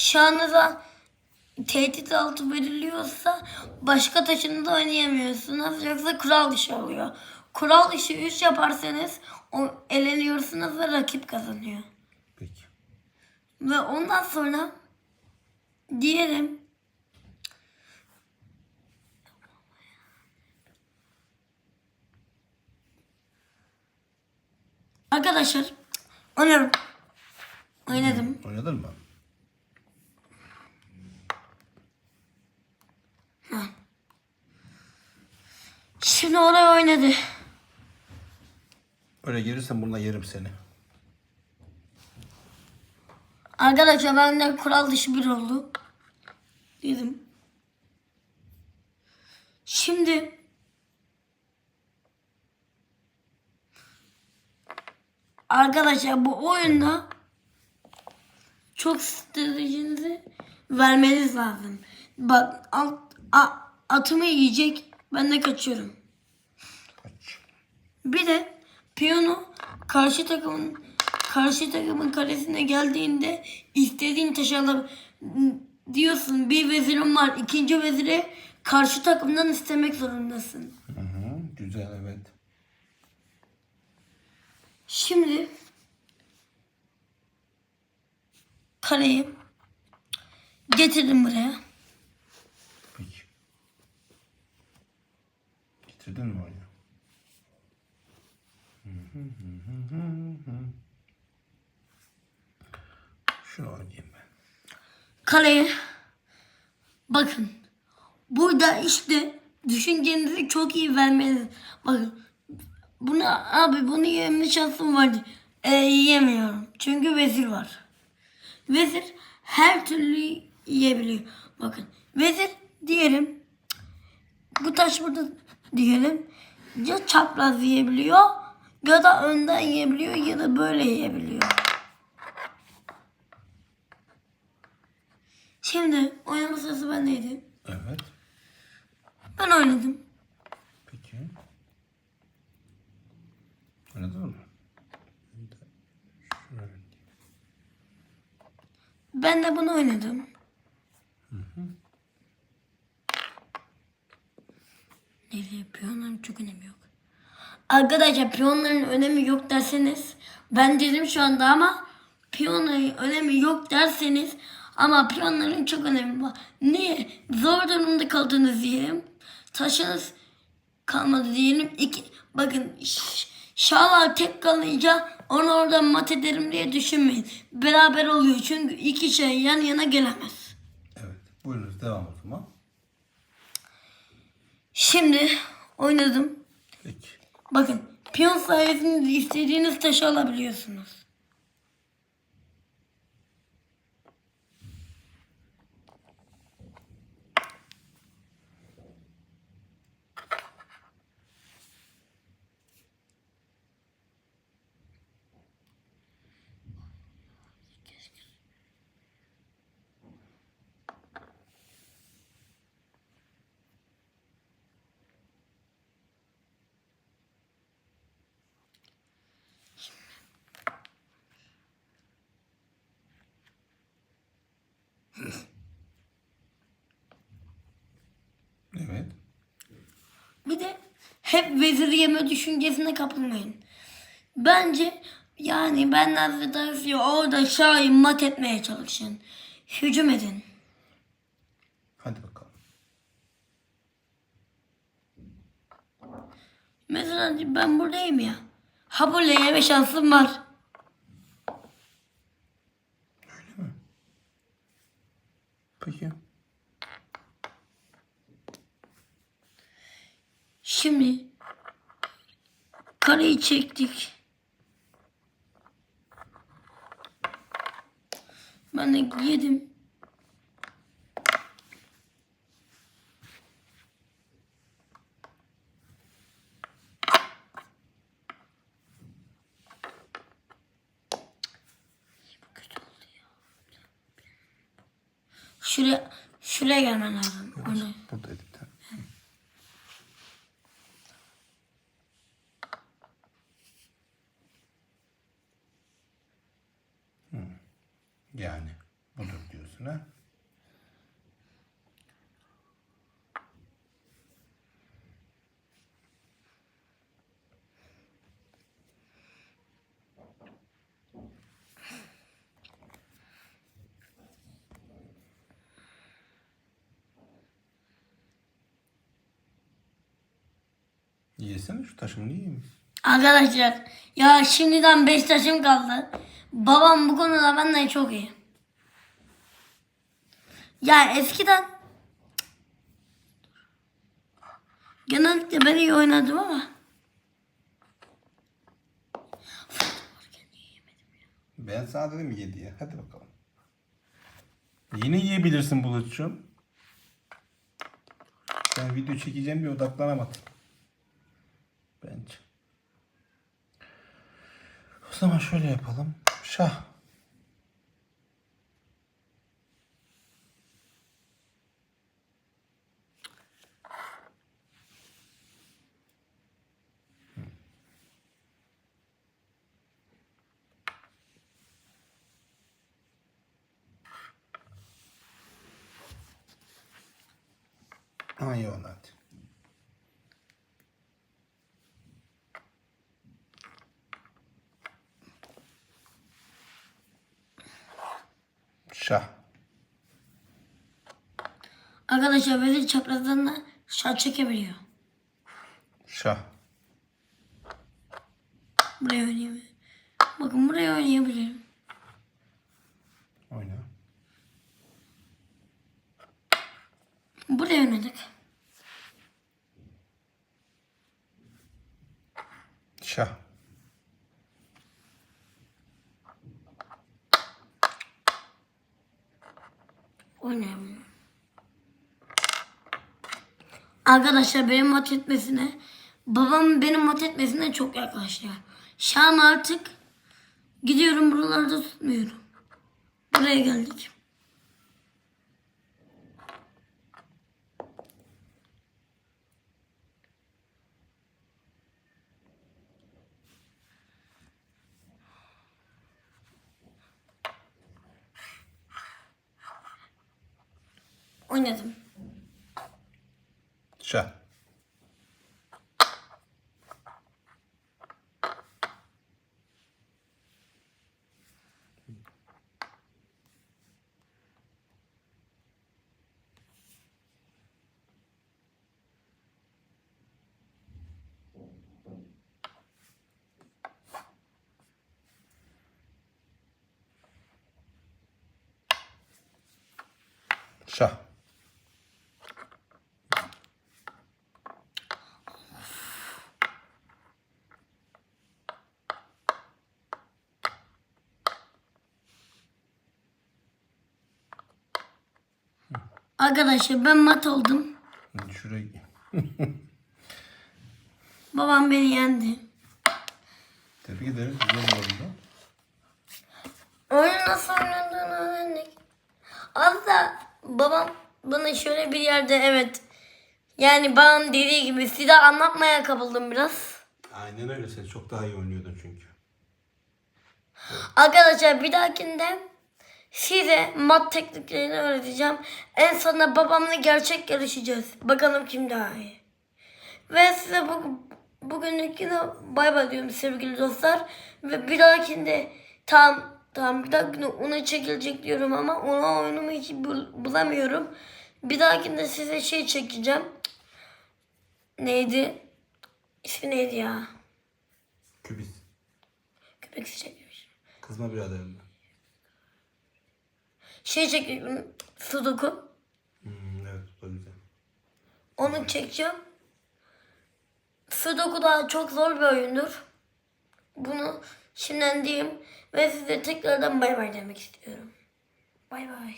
şahınıza tehdit altı veriliyorsa başka taşınızda oynayamıyorsunuz. Yoksa kural dışı oluyor. Kural dışı 3 yaparsanız o, eleniyorsunuz ve rakip kazanıyor. Peki. Ve ondan sonra diyelim Arkadaşlar oynuyorum. Oynadım. Oynadın mı? Şimdi oraya oynadı. Öyle gelirsen bununla yerim seni. Arkadaşlar ben de kural dışı bir oldu. Dedim. Şimdi Arkadaşlar bu oyunda çok stratejinizi vermeniz lazım. Bak alt, a- atımı yiyecek ben de kaçıyorum. Kaç. Bir de piyano karşı takımın karşı takımın kalesine geldiğinde istediğin taşı alab- diyorsun. Bir vezirim var. ikinci veziri karşı takımdan istemek zorundasın. Hı hı. Güzel evet. Şimdi kaleyi getirdim buraya. Peki. Hı hı. Şunu oynayayım ben. Kaleye bakın. Burada işte düşüncenizi çok iyi vermeniz. Bakın. Bunu abi bunu yeme şansım vardı. E, yiyemiyorum. Çünkü vezir var. Vezir her türlü yiyebiliyor. Bakın. Vezir diyelim. Bu taş burada diyelim. Ya çapraz yiyebiliyor ya da önden yiyebiliyor ya da böyle yiyebiliyor. Şimdi oynama sırası bendeydi. Evet. Ben oynadım. Peki. Oynadın mı? Ben de bunu oynadım. Nereye piyonların çok önemi yok. Arkadaşlar piyonların önemi yok derseniz ben dedim şu anda ama piyonların önemi yok derseniz ama piyonların çok önemi var. Niye? Zor durumda kaldınız diyelim. Taşınız kalmadı diyelim. İki, bakın şahlar tek kalınca onu oradan mat ederim diye düşünmeyin. Beraber oluyor çünkü iki şey yan yana gelemez. Evet. Buyurunuz devam o zaman. Şimdi oynadım. Peki. Bakın piyon sayesinde istediğiniz taşı alabiliyorsunuz. Evet. Bir de hep vezir yeme düşüncesine kapılmayın. Bence yani benden size tavsiye orada şahı mat etmeye çalışın. Hücum edin. Hadi bakalım. Mesela ben buradayım ya. Ha böyle yeme şansım var. Peki. Şimdi kareyi çektik. Ben de yedim. Bu kötü oldu ya. Şuraya, şuraya gelmen lazım. Oraya. Buradaydı bir tane. Hı. Yani budur diyorsun. üstüne. Yesene şu taşımı yemiyorsun? Arkadaşlar ya şimdiden beş taşım kaldı. Babam bu konuda benden çok iyi. Ya eskiden genellikle ben iyi oynadım ama Ben sana dedim ye diye. Hadi bakalım. Yine yiyebilirsin Bulut'cum. Ben video çekeceğim diye odaklanamadım. Bence. O zaman şöyle yapalım. Şah. Ha iyi oldu hadi. Şah. arkadaşlar vezir çaprazdan da şat çekebiliyor. Şah. Buraya oynayabilirim. Bakın buraya oynayabilirim. Oyna. Buraya oynadık. Şah. Oynayabilirim. Arkadaşlar benim mat etmesine babam benim mat etmesine çok yaklaştı. Şu an artık gidiyorum buralarda tutmuyorum. Buraya geldik. Oynadım. Şah. Şah. Arkadaşlar ben mat oldum. Şuraya Babam beni yendi. Tebrik ederim. Güzel bir oyundu. Oyunu nasıl oynandığını öğrendik. Hatta babam bana şöyle bir yerde evet yani babam dediği gibi size anlatmaya kapıldım biraz. Aynen öyle. Sen çok daha iyi oynuyordun çünkü. Arkadaşlar bir dahakinde size mat tekniklerini öğreteceğim. En sonunda babamla gerçek yarışacağız. Bakalım kim daha iyi. Ve size bu, bugünlük yine bay bay diyorum sevgili dostlar. Ve bir dahakinde tam tam bir dahakinde ona çekilecek diyorum ama ona oyunumu hiç bul- bulamıyorum. Bir dahakinde size şey çekeceğim. Neydi? İsmi neydi ya? Kübis. Köpek çekmiş. Kızma biraderim. Şey çekiyorum. Sudoku. Hmm, evet bu da güzel. Onu çekeceğim. Sudoku da çok zor bir oyundur. Bunu şimdiden diyeyim ve size tekrardan bay bay demek istiyorum. Bay bay.